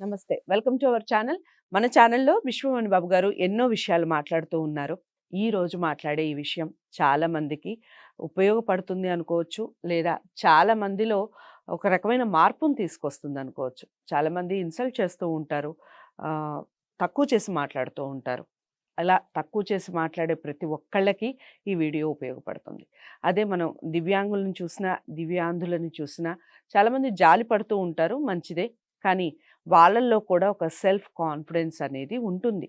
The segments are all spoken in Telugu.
నమస్తే. Welcome to our channel. మన ఛానల్లో విశ్వమణి బాబు గారు ఎన్నో విషయాలు మాట్లాడుతూ ఉన్నారు. ఈ రోజు మాట్లాడే ఈ విషయం చాలా మందికి ఉపయోగపడుతుంది అనుకోవచ్చు లేదా చాలా మందిలో ఒక రకమైన మార్పును తీసుకొస్తుంది అనుకోవచ్చు. చాలామంది ఇన్సల్ట్ చేస్తూ ఉంటారు తక్కువ చేసి మాట్లాడుతూ ఉంటారు. అలా తక్కువ చేసి మాట్లాడే ప్రతి ఒక్కళ్ళకి ఈ వీడియో ఉపయోగపడుతుంది. అదే మనం దివ్యాంగులను చూసినా దివ్యాంధులను చూసినా చాలామంది జాలి పడుతూ ఉంటారు మంచిదే. కానీ వాళ్ళల్లో కూడా ఒక సెల్ఫ్ కాన్ఫిడెన్స్ అనేది ఉంటుంది.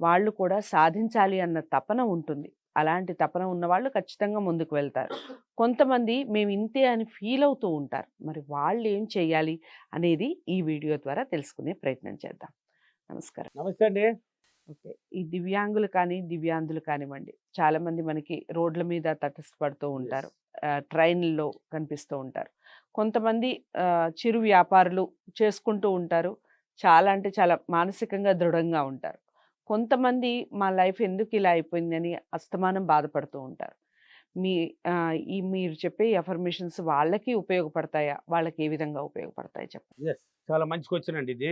వాళ్ళు కూడా సాధించాలి అన్న తపన ఉంటుంది. అలాంటి తపన ఉన్న వాళ్ళు ఖచ్చితంగా ముందుకు వెళ్తారు. కొంతమంది మేము ఇంతే అని ఫీల్ అవుతూ ఉంటారు. మరి వాళ్ళు ఏం చేయాలి అనేది ఈ వీడియో ద్వారా తెలుసుకునే ప్రయత్నం చేద్దాం. నమస్కారం. నమస్తే అండి. ఓకే. ఈ దివ్యాంగులు కానీ దివ్యాంగులు కానివ్వండి చాలా మంది మనకి రోడ్ల మీద తటస్థపడుతూ ఉంటారు. ఆ, ట్రైన్లలో కనిపిస్తూ ఉంటారు. కొంతమంది చిరు వ్యాపారులు చేసుకుంటూ ఉంటారు. చాలా అంటే చాలా మానసికంగా దృఢంగా ఉంటారు. కొంతమంది మా లైఫ్ ఎందుకు ఇలా అయిపోయిందని అస్తమానం బాధపడుతూ ఉంటారు. మీ ఈ మీరు చెప్పే అఫర్మేషన్స్ వాళ్ళకి ఉపయోగపడతాయా? వాళ్ళకి ఏ విధంగా ఉపయోగపడతాయి చెప్పండి? చాలా మంచి క్వశ్చన్ అండి ఇది.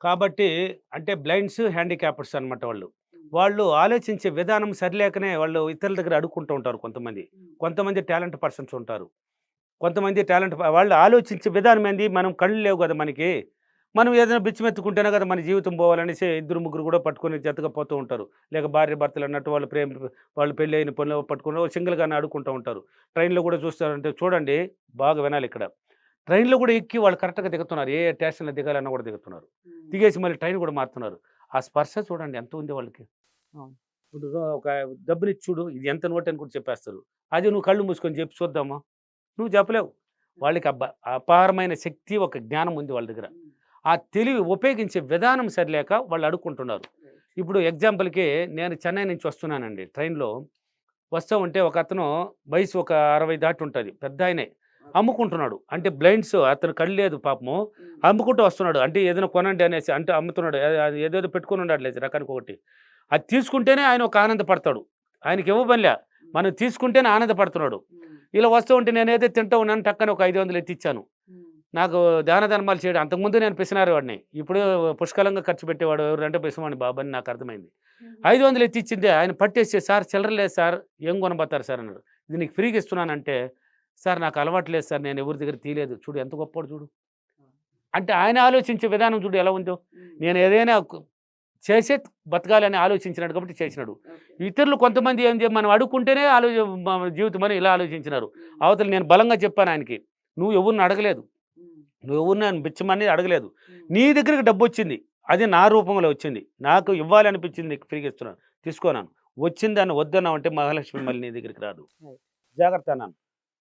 కాబట్టి అంటే బ్లైండ్స్ హ్యాండిక్యాపర్స్ అన్నమాట వాళ్ళు. వాళ్ళు ఆలోచించే విధానం సరిలేకనే వాళ్ళు ఇతరుల దగ్గర అడుక్కుంటూ ఉంటారు కొంతమంది. కొంతమంది టాలెంట్ పర్సన్స్ ఉంటారు. కొంతమంది టాలెంట్ వాళ్ళు ఆలోచించే విధానం ఏంది? మనం కళ్ళు లేవు కదా మనకి. మనం ఏదైనా బిచ్చమెత్తుకుంటేనే కదా మన జీవితం పోవాలనేసి ఇద్దరు ముగ్గురు కూడా పట్టుకొని జతగా పోతూ ఉంటారు. లేక భార్య భర్తలు అన్నట్టు వాళ్ళు ప్రేమ వాళ్ళు పెళ్ళి అయిన పనులు పట్టుకుని సింగిల్గానే ఆడుకుంటూ ఉంటారు. ట్రైన్లో కూడా చూస్తారంటే చూడండి బాగా వినాలి ఇక్కడ. ట్రైన్లో కూడా ఎక్కి వాళ్ళు కరెక్ట్గా దిగుతున్నారు. ఏ స్టేషన్లో దిగాలన్నా కూడా దిగుతున్నారు. దిగేసి మళ్ళీ ట్రైన్ కూడా మారుతున్నారు. ఆ స్పర్శ చూడండి ఎంత ఉంది వాళ్ళకి. ఒక డబ్బుని చూడు ఇది ఎంత నోట్ అని కూడా చెప్పేస్తారు. అది నువ్వు కళ్ళు మూసుకొని చెప్పి చూద్దామా? నువ్వు చెప్పలేవు. వాళ్ళకి అబ్బ అపారమైన శక్తి ఒక జ్ఞానం ఉంది వాళ్ళ దగ్గర. ఆ తెలివి ఉపయోగించే విధానం సరిలేక వాళ్ళు అడుక్కుంటున్నారు. ఇప్పుడు ఎగ్జాంపుల్కి నేను చెన్నై నుంచి వస్తున్నానండి ట్రైన్లో. వస్తూ ఉంటే ఒక అతను వయసు ఒక అరవై దాటి ఉంటుంది. పెద్ద ఆయనే. అమ్ముకుంటున్నాడు. అంటే బ్లైండ్స్ అతను కళ్ళు లేదు పాపము. అమ్ముకుంటూ వస్తున్నాడు. అంటే ఏదైనా కొనండి అనేసి అంటే అమ్ముతున్నాడు. ఏదేదో పెట్టుకుని ఉన్నాడు లేదు రకానికి ఒకటి. అది తీసుకుంటేనే ఆయన ఒక ఆనందపడతాడు. ఆయనకి ఇవ్వబనిలే మనం తీసుకుంటేనే ఆనందపడుతున్నాడు. ఇలా వస్తూ ఉంటే నేనైతే తింటూ ఉన్నాను టక్కని ఒక ఐదు వందలు ఎత్తిచ్చాను. నాకు దాన ధర్మాలు చేయడం అంతకుముందు నేను పిసినారు వాడిని. ఇప్పుడు పుష్కలంగా ఖర్చు పెట్టేవాడు ఎవరు అంటే పిసవాడిని బాబు అని నాకు అర్థమైంది. ఐదు వందలు ఎత్తిచ్చిందే ఆయన పట్టేస్తే సార్ చిల్లర లేదు సార్ ఏం కొనబోతారు సార్? అన్నాడు. ఇది నీకు ఫ్రీగా ఇస్తున్నానంటే సార్ నాకు అలవాటు లేదు సార్ నేను ఎవరి దగ్గర తీయలేదు. చూడు ఎంత గొప్పవాడు చూడు. అంటే ఆయన ఆలోచించే విధానం చూడు ఎలా ఉందో. నేను ఏదైనా చేసే బతకాలని ఆలోచించినాడు కాబట్టి చేసినాడు. ఇతరులు కొంతమంది ఏం మనం అడుక్కుంటేనే ఆలోచ మన జీవితం అని ఇలా ఆలోచించినారు. అవతల నేను బలంగా చెప్పాను ఆయనకి నువ్వు ఎవరిని అడగలేదు. నువ్వు ఎవరిని బిచ్చమని అడగలేదు. నీ దగ్గరికి డబ్బు వచ్చింది అది నా రూపంలో వచ్చింది. నాకు ఇవ్వాలి అనిపించింది నీకు ఫ్రీగా ఇస్తున్నాను. తీసుకోనాను వచ్చిందని వద్దన్నావు అంటే మహాలక్ష్మి మళ్ళీ నీ దగ్గరికి రాదు. జాగ్రత్త అన్నాను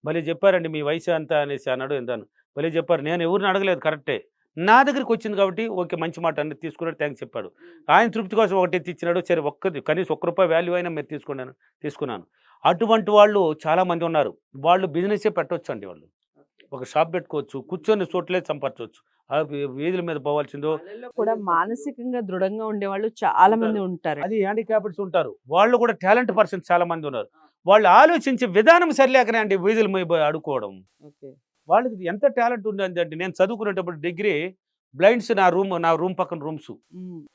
మళ్ళీ చెప్పారండి మీ వయసు అంత అనేసి అన్నాడు ఎంతాను మళ్ళీ చెప్పారు. నేను ఎవరిని అడగలేదు కరెక్టే. నా దగ్గరికి వచ్చింది కాబట్టి ఓకే మంచి మాట అన్నీ తీసుకున్నాడు థ్యాంక్స్ చెప్పాడు. ఆయన తృప్తి కోసం ఒకటి ఎత్తి ఇచ్చినాడు సరే ఒక్కది కనీసం ఒక్క రూపాయి వాల్యూ అయినా మీరు తీసుకున్నాను తీసుకున్నాను. అటువంటి వాళ్ళు చాలామంది ఉన్నారు. వాళ్ళు బిజినెసే పెట్టవచ్చు అండి వాళ్ళు. ఒక షాప్ పెట్టుకోవచ్చు కూర్చొని చోట్లే వీ- వీధుల మీద పోవాల్సిందో కూడా మానసికంగా దృఢంగా ఉండే వాళ్ళు చాలా మంది ఉంటారు. అది హ్యాండిక్యాప్డ్స్ ఉంటారు. వాళ్ళు కూడా టాలెంట్ పర్సన్స్ చాలా మంది ఉన్నారు. వాళ్ళు ఆలోచించే విధానం సరిలేకనే అండి వీధుల మీద అడుకోవడం ఓకే. వాళ్ళకి ఎంత టాలెంట్ ఉంది అంటే నేను చదువుకునేటప్పుడు డిగ్రీ బ్లైండ్స్ నా రూమ్ నా రూమ్ పక్కన రూమ్స్.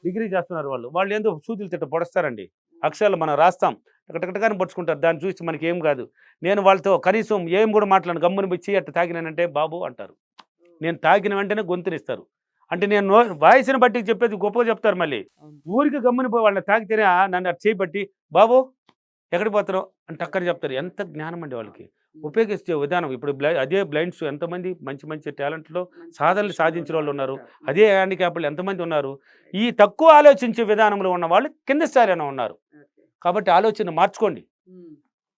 డిగ్రీ చేస్తున్నారు వాళ్ళు. వాళ్ళు ఏందో సూదులు తిట్ట పొడుస్తారండి. అక్షరాలు మనం రాస్తాం. టకటకటగానే పడుచుకుంటారు. దాన్ని చూసి మనకి ఏం కాదు. నేను వాళ్ళతో కనీసం ఏం కూడా మాట్లాడను. గమ్మున వచ్చి అట్ట తాగినానంటే బాబు అంటారు. నేను తాగిన వెంటనే గొంతునిస్తారు. అంటే నేను వాయిస్ని బట్టి చెప్పేది గొప్పగా చెప్తారు మళ్ళీ. ఊరికి గమ్మున పోయి వాళ్ళని తాకితేనే "ఆ, నన్ను అటు చేయి పట్టి బాబు ఎక్కడికి పోతారో అని టక్కని చెప్తారు. ఎంత జ్ఞానం అండి వాళ్ళకి. ఉపయోగించే విధానం. ఇప్పుడు బ్లై అదే బ్లైండ్స్ ఎంతమంది మంచి మంచి టాలెంట్లో సాధనలు సాధించిన వాళ్ళు ఉన్నారు. అదే హ్యాండిక్యాప్లు ఎంతమంది ఉన్నారు. ఈ తక్కువ ఆలోచించే విధానంలో ఉన్న వాళ్ళు కింద స్థాయిలోనే ఉన్నారు. కాబట్టి ఆలోచన మార్చుకోండి.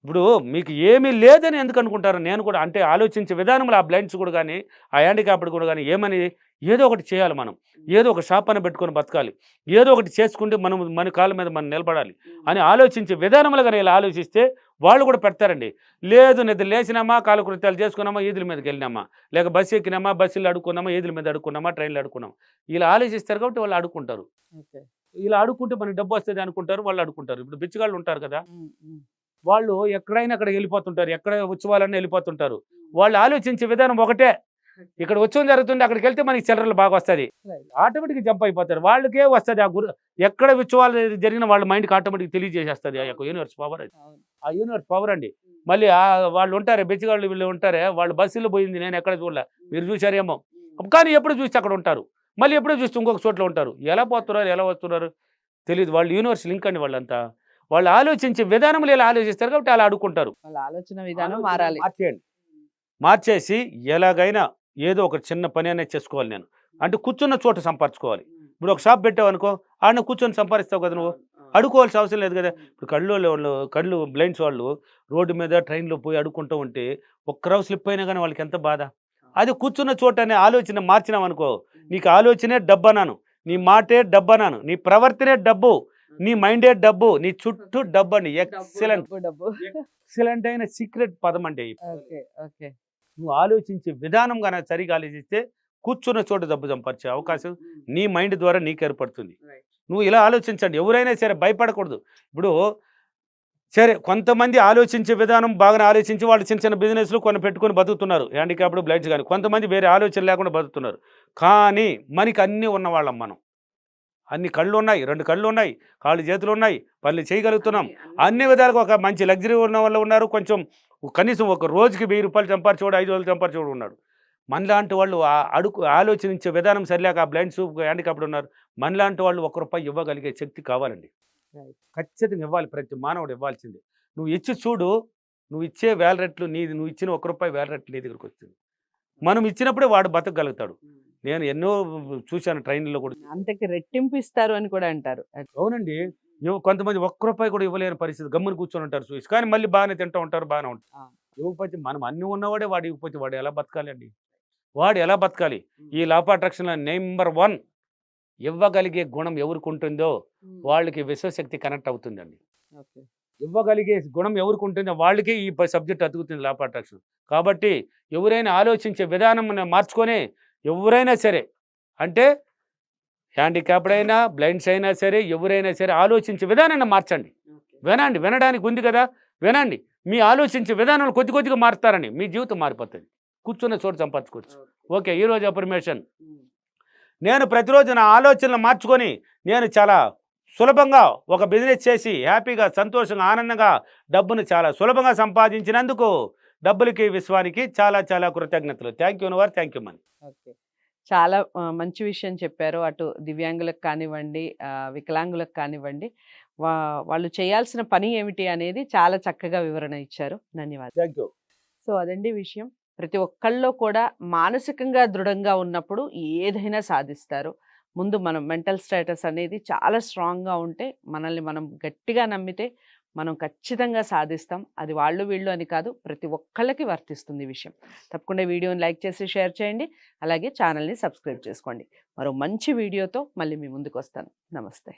ఇప్పుడు మీకు ఏమీ లేదని ఎందుకు అనుకుంటారు? నేను కూడా అంటే ఆలోచించే విధానంలో ఆ బ్లైండ్స్ కూడా కానీ ఆ హ్యాండిక్యాప్డ్ కూడా కానీ ఏమని ఏదో ఒకటి చేయాలి మనం. ఏదో ఒక షాప్ అని పెట్టుకొని బతకాలి. ఏదో ఒకటి చేసుకుంటే మనం మన కాళ్ళ మీద మనం నిలబడాలి అని ఆలోచించే విధానంలో కానీ ఇలా ఆలోచిస్తే వాళ్ళు కూడా పెడతారండి. లేదు నిద్ర లేచినామా కాలకృత్యాలు చేసుకున్నామా ఈదుల మీదకి వెళ్ళినామా లేక బస్సు ఎక్కినామా బస్సులు అడుక్కున్నామా ఈదుల మీద అడుక్కున్నామా ట్రైన్లు అడుక్కున్నామా. ఇలా ఆలోచిస్తారు కాబట్టి వాళ్ళు అడుక్కుంటారు ఇలా అడుక్కుంటే మనకి డబ్బు వస్తుంది అనుకుంటారు వాళ్ళు అడుక్కుంటారు ఇప్పుడు బిచ్చగాళ్ళు ఉంటారు కదా. వాళ్ళు ఎక్కడైనా అక్కడ వెళ్ళిపోతుంటారు ఎక్కడ ఉత్సవాలన్నీ వెళ్ళిపోతుంటారు. వాళ్ళు ఆలోచించే విధానం ఒకటే. ఇక్కడ వచ్చేది జరుగుతుంది అక్కడికి వెళ్తే మనకి చిల్లరలు బాగా వస్తుంది Right. ఆటోమేటిక్ జంప్ అయిపోతారు. వాళ్ళకే వస్తుంది ఆ గురు ఎక్కడ విచ్చువాళ్ళు జరిగిన వాళ్ళ మైండ్కి ఆటోమేటిక్ తెలియజేసేస్తుంది ఆ యొక్క యూనివర్స్ పవర్ అవును. ఆ యూనివర్స్ పవర్ అండి. మళ్ళీ ఆ వాళ్ళు ఉంటారే బెచ్చిగాళ్ళు వీళ్ళు ఉంటారే వాళ్ళు బస్సులో పోయింది నేను ఎక్కడ చూడలే. మీరు చూసారేమో కానీ ఎప్పుడు చూస్తే అక్కడ ఉంటారు. మళ్ళీ ఎప్పుడో చూస్తే ఇంకొక చోట్ల ఉంటారు. ఎలా పోతున్నారు ఎలా వస్తున్నారు తెలియదు వాళ్ళు యూనివర్స్ లింక్ అండి వాళ్ళంతా. వాళ్ళు ఆలోచించే విధానంలో ఇలా ఆలోచిస్తారు కాబట్టి అలా వాళ్ళ ఆలోచన విధానం మారాలి. మార్చేయండి. మార్చేసి ఎలాగైనా ఏదో ఒక చిన్న పని అనేది చేసుకోవాలి నేను. అంటే కూర్చున్న చోట సంపాదించుకోవాలి. ఇప్పుడు ఒక షాప్ పెట్టావు అనుకో ఆడ కూర్చొని సంపాదిస్తావు కదా నువ్వు. అడుకోవాల్సిన అవసరం లేదు కదా. ఇప్పుడు కళ్ళు వాళ్ళు కళ్ళు బ్లైండ్స్ వాళ్ళు రోడ్డు మీద ట్రైన్లో పోయి అడుక్కుంటూ ఉంటే ఒక్కరావు స్లిప్ అయినా కానీ వాళ్ళకి ఎంత బాధ? అది కూర్చున్న చోటనే ఆలోచన మార్చినాం అనుకో నీకు ఆలోచనే డబ్బనాను నీ మాటే డబ్బనాను నీ ప్రవర్తనే డబ్బు. నీ మైండే డబ్బు. నీ చుట్టూ డబ్బు అండి ఎక్సలెంట్ ఎక్సలెంట్ అయిన సీక్రెట్ పదం అండి నువ్వు ఆలోచించే విధానం కనుక సరిగా ఆలోచిస్తే కూర్చున్న చోట డబ్బు సంపాదించే అవకాశం నీ మైండ్ ద్వారా నీకు ఏర్పడుతుంది. నువ్వు ఇలా ఆలోచించండి. ఎవరైనా సరే భయపడకూడదు. ఇప్పుడు సరే కొంతమంది ఆలోచించే విధానం బాగా ఆలోచించి వాళ్ళు చిన్న చిన్న బిజినెస్లు కొన్ని పెట్టుకొని బతుకుతున్నారు. హ్యాండిక్యాప్డ్ బ్లైండ్స్ కానీ కొంతమంది వేరే ఆలోచన లేకుండా బతుకుతున్నారు. కానీ మనకి అన్నీ ఉన్నవాళ్ళం మనం. అన్ని కళ్ళు ఉన్నాయి రెండు కళ్ళు ఉన్నాయి కాళ్ళు చేతులు ఉన్నాయి పనులు చేయగలుగుతున్నాం. అన్ని విధాలుగా ఒక మంచి లగ్జరీ ఉన్న వాళ్ళు ఉన్నారు. కొంచెం కనీసం ఒక రోజుకి వెయ్యి రూపాయలు సంపాదించేవాడు ఐదు వందలు సంపాదించేవాడు ఉన్నాడు. మనలాంటి వాళ్ళు ఆ అడుగు ఆలోచించే విధానం సరిలేక ఆ బ్లైండ్స్ హ్యాండిక్యాప్డ్ ఉన్నారు. మనలాంటి వాళ్ళు ఒక రూపాయి ఇవ్వగలిగే శక్తి కావాలండి. ఖచ్చితంగా ఇవ్వాలి ప్రతి మానవుడు ఇవ్వాల్సిందే. నువ్వు ఇచ్చి చూడు నువ్వు ఇచ్చే వేల రెట్లు నీది నువ్వు ఇచ్చిన ఒక రూపాయి వేల రెట్లు నీ దగ్గరికి వస్తుంది మనం ఇచ్చినప్పుడే వాడు బతకగలుగుతాడు. నేను ఎన్నో చూశాను ట్రైన్లో కూడా. అంతకి రెట్టింపు ఇస్తారు అని కూడా అంటారు. అవునండి. కొంతమంది ఒక్క రూపాయి కూడా ఇవ్వలేని పరిస్థితి. గమ్మున కూర్చొని ఉంటారు చూసి. కానీ మళ్ళీ బాగానే తింటూ ఉంటారు బాగానే ఉంటారు. ఇవ్వకపోతే మనం అన్ని ఉన్నవాడే వాడు ఇవ్వకపోతే వాడు ఎలా బతకాలి అండి వాడు ఎలా బతకాలి? ఈ లాప్ అట్రాక్షన్లో నెంబర్ వన్ ఇవ్వగలిగే గుణం ఎవరికి ఉంటుందో వాళ్ళకి విశ్వశక్తి కనెక్ట్ అవుతుందండి. ఇవ్వగలిగే గుణం ఎవరికి ఉంటుందో వాళ్ళకే ఈ సబ్జెక్ట్ అతుకుతుంది లాప్ అట్రాక్షన్ కాబట్టి ఎవరైనా ఆలోచించే విధానం మార్చుకొని ఎవరైనా సరే అంటే హ్యాండిక్యాప్డ్ అయినా బ్లైండ్స్ అయినా సరే ఎవరైనా సరే ఆలోచించే విధానాన్ని మార్చండి. వినండి వినడానికి ఉంది కదా? వినండి. మీ ఆలోచించే విధానాలు కొద్ది కొద్దిగా మారుతారని మీ జీవితం మారిపోతుంది. కూర్చున్న చోటు సంపాదించుకోవచ్చు. ఓకే. ఈరోజు అఫర్మేషన్. నేను ప్రతిరోజు నా ఆలోచనలు మార్చుకొని నేను చాలా సులభంగా ఒక బిజినెస్ చేసి హ్యాపీగా సంతోషంగా ఆనందంగా డబ్బును చాలా సులభంగా సంపాదించినందుకు డబ్బులకి విశ్వానికి చాలా చాలా కృతజ్ఞతలు. థ్యాంక్ యూ వారు థ్యాంక్ యూ మని. ఓకే. చాలా మంచి విషయం చెప్పారు. అటు దివ్యాంగులకు కానివ్వండి వికలాంగులకు కానివ్వండి వాళ్ళు చేయాల్సిన పని ఏమిటి అనేది చాలా చక్కగా వివరణ ఇచ్చారు. ధన్యవాదాలు. సో అదండి విషయం. ప్రతి ఒక్కళ్ళలో కూడా మానసికంగా దృఢంగా ఉన్నప్పుడు ఏదైనా సాధిస్తారు. ముందు మనం మెంటల్ స్టేటస్ అనేది చాలా స్ట్రాంగ్గా ఉంటే మనల్ని మనం గట్టిగా నమ్మితే మనం ఖచ్చితంగా సాధిస్తాం. అది వాళ్ళు వీళ్ళు అని కాదు ప్రతి ఒక్కళ్ళకి వర్తిస్తుంది ఈ విషయం. తప్పకుండా వీడియోని లైక్ చేసి షేర్ చేయండి. అలాగే ఛానల్ని సబ్స్క్రైబ్ చేసుకోండి. మరో మంచి వీడియోతో మళ్ళీ మీ ముందుకు వస్తాను. నమస్తే.